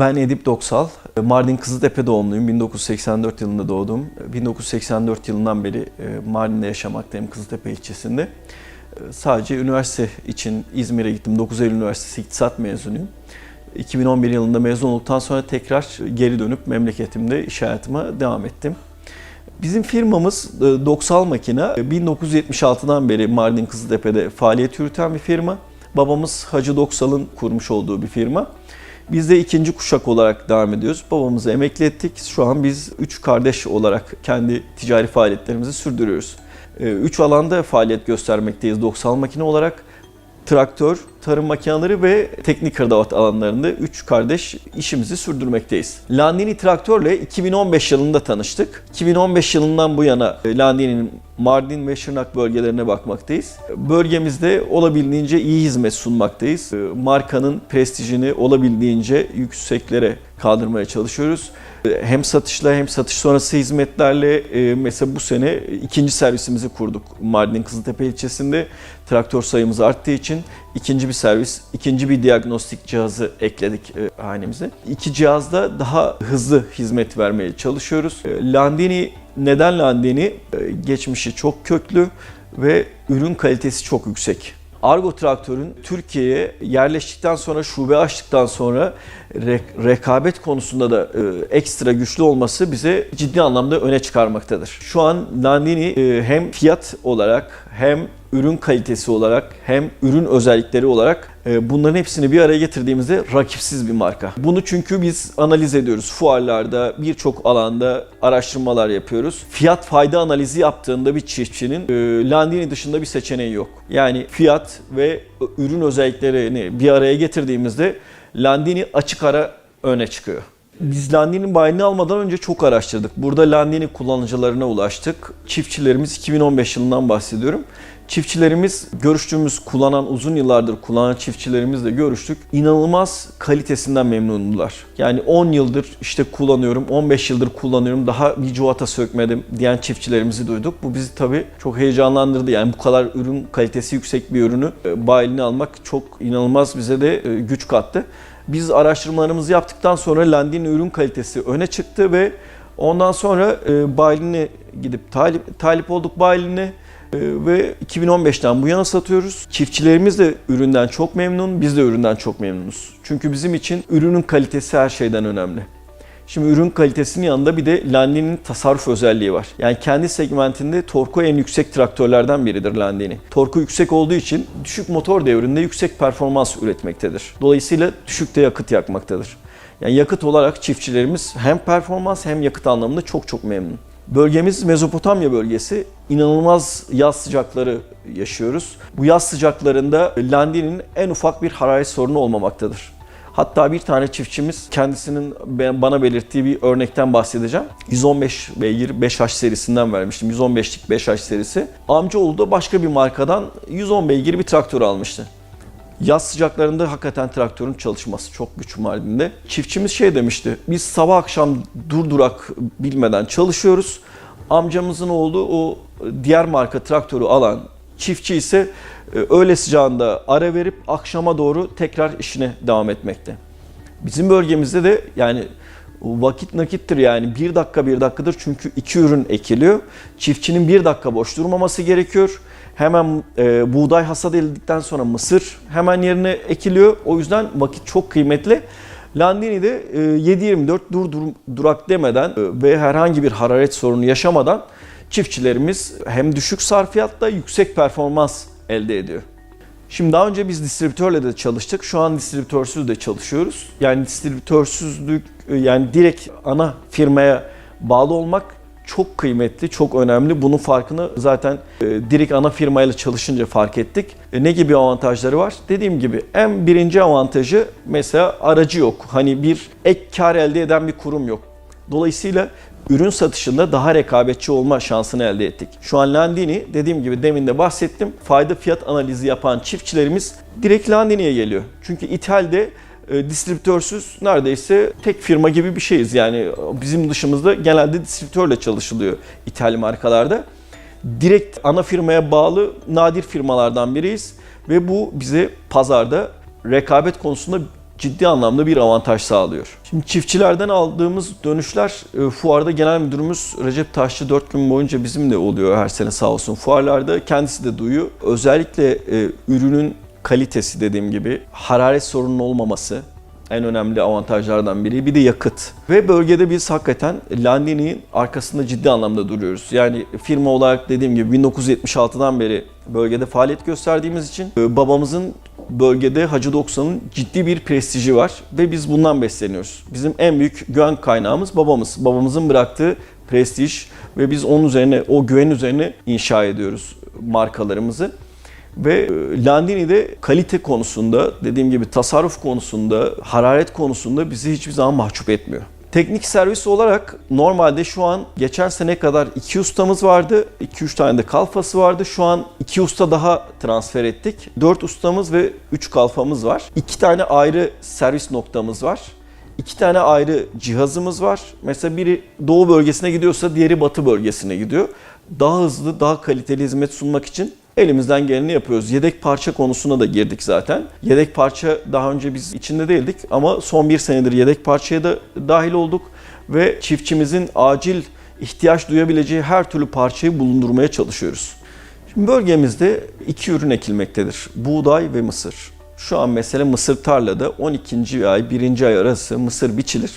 Ben Edip Doksal, Mardin Kızıltepe doğumluyum. 1984 yılında doğdum. 1984 yılından beri e, Mardin'de yaşamaktayım Kızıltepe ilçesinde. E, Sadece üniversite için İzmir'e gittim. 9 Eylül Üniversitesi İktisat mezunuyum. 2011 yılında mezun olduktan sonra tekrar geri dönüp memleketimde iş hayatıma devam ettim. Bizim firmamız e, Doksal Makina. 1976'dan beri Mardin Kızıltepe'de faaliyet yürüten bir firma. Babamız Hacı Doksal'ın kurmuş olduğu bir firma. Biz de ikinci kuşak olarak devam ediyoruz. Babamızı emekli ettik. Şu an biz üç kardeş olarak kendi ticari faaliyetlerimizi sürdürüyoruz. Ee, Üç alanda faaliyet göstermekteyiz Doksal makine olarak. Traktör, tarım makineleri ve teknik hırdavat alanlarında üç kardeş işimizi sürdürmekteyiz. Landini traktörle 2015 yılında tanıştık. 2015 yılından bu yana e, Landini'nin Mardin ve Şırnak bölgelerine bakmaktayız. Bölgemizde olabildiğince iyi hizmet sunmaktayız. E, Markanın prestijini olabildiğince yükseklere kaldırmaya çalışıyoruz. Hem satışla hem satış sonrası hizmetlerle e, mesela bu sene ikinci servisimizi kurduk Mardin Kızıltepe ilçesinde. Traktör sayımız arttığı için ikinci bir servis, ikinci bir diagnostik cihazı ekledik e, hanemize. İki cihazda daha hızlı hizmet vermeye çalışıyoruz. E, Landini neden Landini? Geçmişi çok köklü ve ürün kalitesi çok yüksek. Argo traktörün Türkiye'ye yerleştikten sonra, şube açtıktan sonra re- rekabet konusunda da e, ekstra güçlü olması bize ciddi anlamda öne çıkarmaktadır. Şu an Landini e, hem fiyat olarak hem ürün kalitesi olarak hem ürün özellikleri olarak e, bunların hepsini bir araya getirdiğimizde rakipsiz bir marka. Bunu çünkü biz analiz ediyoruz. Fuarlarda birçok alanda araştırmalar yapıyoruz. Fiyat fayda analizi yaptığında bir çiftçinin e, Landini dışında bir seçeneği yok. Yani fiyat ve ürün özelliklerini bir araya getirdiğimizde Landini açık ara öne çıkıyor. Biz Landini'nin bayini almadan önce çok araştırdık. Burada Landini kullanıcılarına ulaştık. Çiftçilerimiz 2015 yılından bahsediyorum. Çiftçilerimiz görüştüğümüz, kullanan, uzun yıllardır kullanan çiftçilerimizle görüştük. İnanılmaz kalitesinden memnundular. Yani 10 yıldır işte kullanıyorum, 15 yıldır kullanıyorum, daha bir cuvata sökmedim diyen çiftçilerimizi duyduk. Bu bizi tabii çok heyecanlandırdı. Yani bu kadar ürün kalitesi yüksek bir ürünü e, bayilini almak çok inanılmaz bize de e, güç kattı. Biz araştırmalarımızı yaptıktan sonra Landini ürün kalitesi öne çıktı ve ondan sonra e, bayiline gidip talip, talip olduk bayiline e, ve 2015'ten bu yana satıyoruz. Çiftçilerimiz de üründen çok memnun, biz de üründen çok memnunuz. Çünkü bizim için ürünün kalitesi her şeyden önemli. Şimdi ürün kalitesinin yanında bir de Landini'nin tasarruf özelliği var. Yani kendi segmentinde torku en yüksek traktörlerden biridir Landini. Torku yüksek olduğu için düşük motor devrinde yüksek performans üretmektedir. Dolayısıyla düşük de yakıt yakmaktadır. Yani yakıt olarak çiftçilerimiz hem performans hem yakıt anlamında çok çok memnun. Bölgemiz Mezopotamya bölgesi. İnanılmaz yaz sıcakları yaşıyoruz. Bu yaz sıcaklarında Landini'nin en ufak bir hararet sorunu olmamaktadır. Hatta bir tane çiftçimiz kendisinin bana belirttiği bir örnekten bahsedeceğim. 115 beygir 5H serisinden vermiştim. 115'lik 5H serisi. Amcaoğlu da başka bir markadan 110 beygir bir traktör almıştı. Yaz sıcaklarında hakikaten traktörün çalışması çok güç Mardin'de. Çiftçimiz şey demişti, biz sabah akşam durdurak bilmeden çalışıyoruz. Amcamızın oğlu o diğer marka traktörü alan çiftçi ise e, öğle sıcağında ara verip akşama doğru tekrar işine devam etmekte. Bizim bölgemizde de yani vakit nakittir yani bir dakika bir dakikadır çünkü iki ürün ekiliyor. Çiftçinin bir dakika boş durmaması gerekiyor. Hemen e, buğday hasat edildikten sonra mısır hemen yerine ekiliyor. O yüzden vakit çok kıymetli. Landini'de e, 7-24 dur, dur durak demeden e, ve herhangi bir hararet sorunu yaşamadan çiftçilerimiz hem düşük sarfiyatta yüksek performans elde ediyor. Şimdi daha önce biz distribütörle de çalıştık. Şu an distribütörsüz de çalışıyoruz. Yani distribütörsüzlük e, yani direkt ana firmaya bağlı olmak çok kıymetli, çok önemli. Bunun farkını zaten e, direkt ana firmayla çalışınca fark ettik. E, ne gibi avantajları var? Dediğim gibi en birinci avantajı mesela aracı yok. Hani bir ek kar elde eden bir kurum yok. Dolayısıyla ürün satışında daha rekabetçi olma şansını elde ettik. Şu an Landini dediğim gibi demin de bahsettim. Fayda fiyat analizi yapan çiftçilerimiz direkt Landini'ye geliyor. Çünkü ithalde e, distribütörsüz neredeyse tek firma gibi bir şeyiz. Yani bizim dışımızda genelde distribütörle çalışılıyor ithal markalarda. Direkt ana firmaya bağlı nadir firmalardan biriyiz ve bu bize pazarda rekabet konusunda ciddi anlamda bir avantaj sağlıyor. Şimdi çiftçilerden aldığımız dönüşler e, fuarda genel müdürümüz Recep Taşçı 4 gün boyunca bizimle oluyor her sene sağ olsun. Fuarlarda kendisi de duyuyor. Özellikle e, ürünün kalitesi dediğim gibi hararet sorunun olmaması, en önemli avantajlardan biri. Bir de yakıt. Ve bölgede biz hakikaten Landini'nin arkasında ciddi anlamda duruyoruz. Yani firma olarak dediğim gibi 1976'dan beri bölgede faaliyet gösterdiğimiz için e, babamızın bölgede Hacı 90'ın ciddi bir prestiji var ve biz bundan besleniyoruz. Bizim en büyük güven kaynağımız babamız. Babamızın bıraktığı prestij ve biz onun üzerine, o güven üzerine inşa ediyoruz markalarımızı. Ve e, Landini'de kalite konusunda, dediğim gibi tasarruf konusunda, hararet konusunda bizi hiçbir zaman mahcup etmiyor. Teknik servis olarak normalde şu an geçen sene kadar 2 ustamız vardı. 2-3 tane de kalfası vardı. Şu an 2 usta daha transfer ettik. 4 ustamız ve 3 kalfamız var. 2 tane ayrı servis noktamız var. İki tane ayrı cihazımız var. Mesela biri doğu bölgesine gidiyorsa diğeri batı bölgesine gidiyor. Daha hızlı, daha kaliteli hizmet sunmak için elimizden geleni yapıyoruz. Yedek parça konusuna da girdik zaten. Yedek parça daha önce biz içinde değildik ama son bir senedir yedek parçaya da dahil olduk ve çiftçimizin acil ihtiyaç duyabileceği her türlü parçayı bulundurmaya çalışıyoruz. Şimdi bölgemizde iki ürün ekilmektedir. Buğday ve mısır. Şu an mesela mısır tarlada 12. ay 1. ay arası mısır biçilir.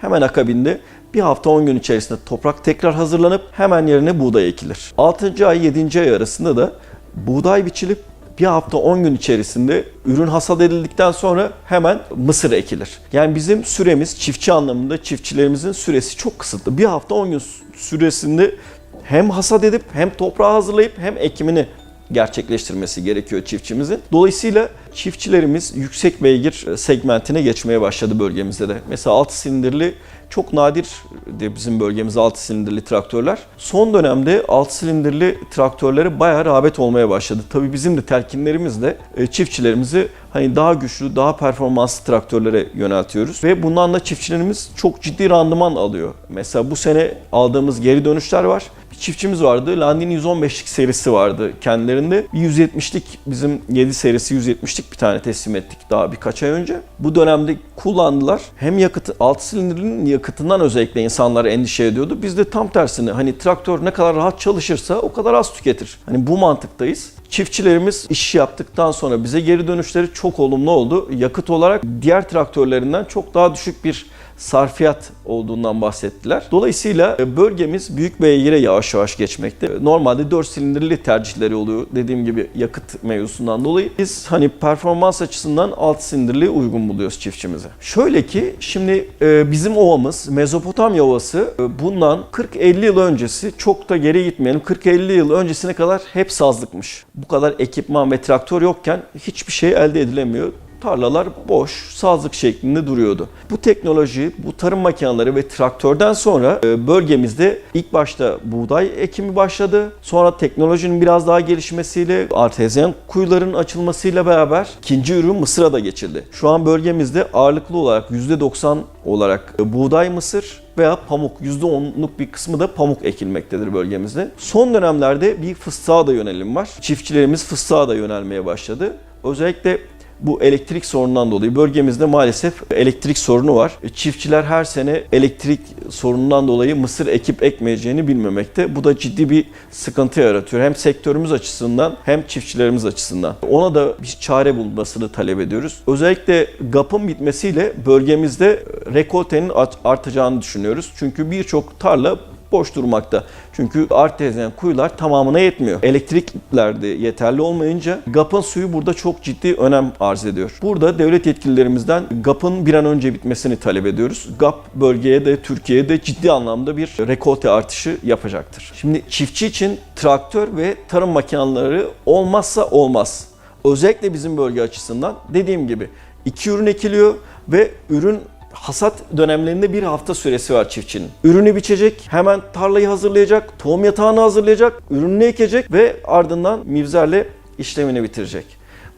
Hemen akabinde bir hafta 10 gün içerisinde toprak tekrar hazırlanıp hemen yerine buğday ekilir. 6. ay 7. ay arasında da buğday biçilip bir hafta 10 gün içerisinde ürün hasat edildikten sonra hemen mısır ekilir. Yani bizim süremiz çiftçi anlamında çiftçilerimizin süresi çok kısıtlı. Bir hafta 10 gün süresinde hem hasat edip hem toprağı hazırlayıp hem ekimini gerçekleştirmesi gerekiyor çiftçimizin. Dolayısıyla çiftçilerimiz yüksek beygir segmentine geçmeye başladı bölgemizde de. Mesela 6 silindirli çok nadir de bizim bölgemizde 6 silindirli traktörler. Son dönemde 6 silindirli traktörlere bayağı rağbet olmaya başladı. Tabii bizim de telkinlerimizle e, çiftçilerimizi hani daha güçlü, daha performanslı traktörlere yöneltiyoruz. Ve bundan da çiftçilerimiz çok ciddi randıman alıyor. Mesela bu sene aldığımız geri dönüşler var. Çiftçimiz vardı. Landini 115'lik serisi vardı kendilerinde. Bir 170'lik bizim 7 serisi 170'lik bir tane teslim ettik daha birkaç ay önce. Bu dönemde kullandılar. Hem yakıtı 6 silindirinin yakıtından özellikle insanlar endişe ediyordu. Biz de tam tersine hani traktör ne kadar rahat çalışırsa o kadar az tüketir. Hani bu mantıktayız. Çiftçilerimiz iş yaptıktan sonra bize geri dönüşleri çok olumlu oldu. Yakıt olarak diğer traktörlerinden çok daha düşük bir sarfiyat olduğundan bahsettiler. Dolayısıyla e, bölgemiz büyük beygire yavaş yavaş geçmekte. Normalde 4 silindirli tercihleri oluyor dediğim gibi yakıt mevzusundan dolayı. Biz hani performans açısından 6 silindirli uygun buluyoruz çiftçimize. Şöyle ki şimdi e, bizim ovamız Mezopotamya ovası e, bundan 40-50 yıl öncesi çok da geri gitmeyelim 40-50 yıl öncesine kadar hep sazlıkmış. Bu kadar ekipman ve traktör yokken hiçbir şey elde edilemiyor tarlalar boş, sazlık şeklinde duruyordu. Bu teknoloji, bu tarım makineleri ve traktörden sonra e, bölgemizde ilk başta buğday ekimi başladı. Sonra teknolojinin biraz daha gelişmesiyle artezyen kuyuların açılmasıyla beraber ikinci ürün mısıra da geçildi. Şu an bölgemizde ağırlıklı olarak %90 olarak e, buğday mısır veya pamuk %10'luk bir kısmı da pamuk ekilmektedir bölgemizde. Son dönemlerde bir fıstığa da yönelim var. Çiftçilerimiz fıstığa da yönelmeye başladı. Özellikle bu elektrik sorunundan dolayı bölgemizde maalesef elektrik sorunu var. Çiftçiler her sene elektrik sorunundan dolayı mısır ekip ekmeyeceğini bilmemekte. Bu da ciddi bir sıkıntı yaratıyor. Hem sektörümüz açısından hem çiftçilerimiz açısından. Ona da bir çare bulmasını talep ediyoruz. Özellikle GAP'ın bitmesiyle bölgemizde rekoltenin artacağını düşünüyoruz. Çünkü birçok tarla boş durmakta. Çünkü artezyen kuyular tamamına yetmiyor. Elektrikler de yeterli olmayınca GAP'ın suyu burada çok ciddi önem arz ediyor. Burada devlet yetkililerimizden GAP'ın bir an önce bitmesini talep ediyoruz. GAP bölgeye de Türkiye'ye de ciddi anlamda bir rekolte artışı yapacaktır. Şimdi çiftçi için traktör ve tarım makineleri olmazsa olmaz. Özellikle bizim bölge açısından dediğim gibi iki ürün ekiliyor ve ürün hasat dönemlerinde bir hafta süresi var çiftçinin. Ürünü biçecek, hemen tarlayı hazırlayacak, tohum yatağını hazırlayacak, ürününü ekecek ve ardından mivzerle işlemini bitirecek.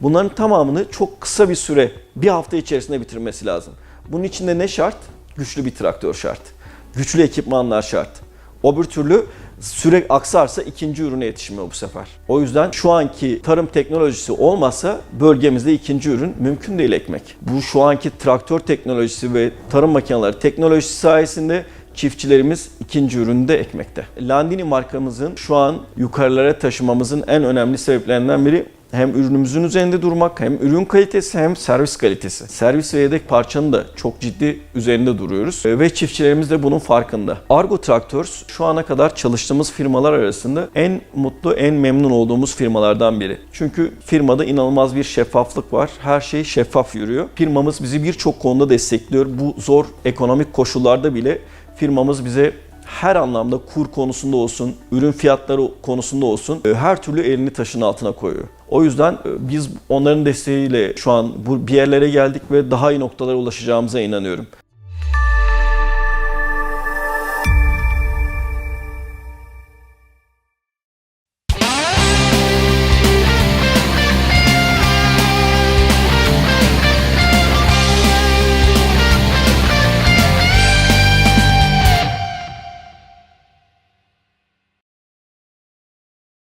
Bunların tamamını çok kısa bir süre, bir hafta içerisinde bitirmesi lazım. Bunun için de ne şart? Güçlü bir traktör şart. Güçlü ekipmanlar şart. O bir türlü Süre aksarsa ikinci ürüne yetişmiyor bu sefer. O yüzden şu anki tarım teknolojisi olmasa bölgemizde ikinci ürün mümkün değil ekmek. Bu şu anki traktör teknolojisi ve tarım makineleri teknolojisi sayesinde çiftçilerimiz ikinci ürünü de ekmekte. Landini markamızın şu an yukarılara taşımamızın en önemli sebeplerinden biri hem ürünümüzün üzerinde durmak, hem ürün kalitesi hem servis kalitesi. Servis ve yedek parçanın da çok ciddi üzerinde duruyoruz ve çiftçilerimiz de bunun farkında. Argo Tractors şu ana kadar çalıştığımız firmalar arasında en mutlu, en memnun olduğumuz firmalardan biri. Çünkü firmada inanılmaz bir şeffaflık var. Her şey şeffaf yürüyor. Firmamız bizi birçok konuda destekliyor. Bu zor ekonomik koşullarda bile firmamız bize her anlamda kur konusunda olsun, ürün fiyatları konusunda olsun e, her türlü elini taşın altına koyuyor. O yüzden e, biz onların desteğiyle şu an bu bir yerlere geldik ve daha iyi noktalara ulaşacağımıza inanıyorum.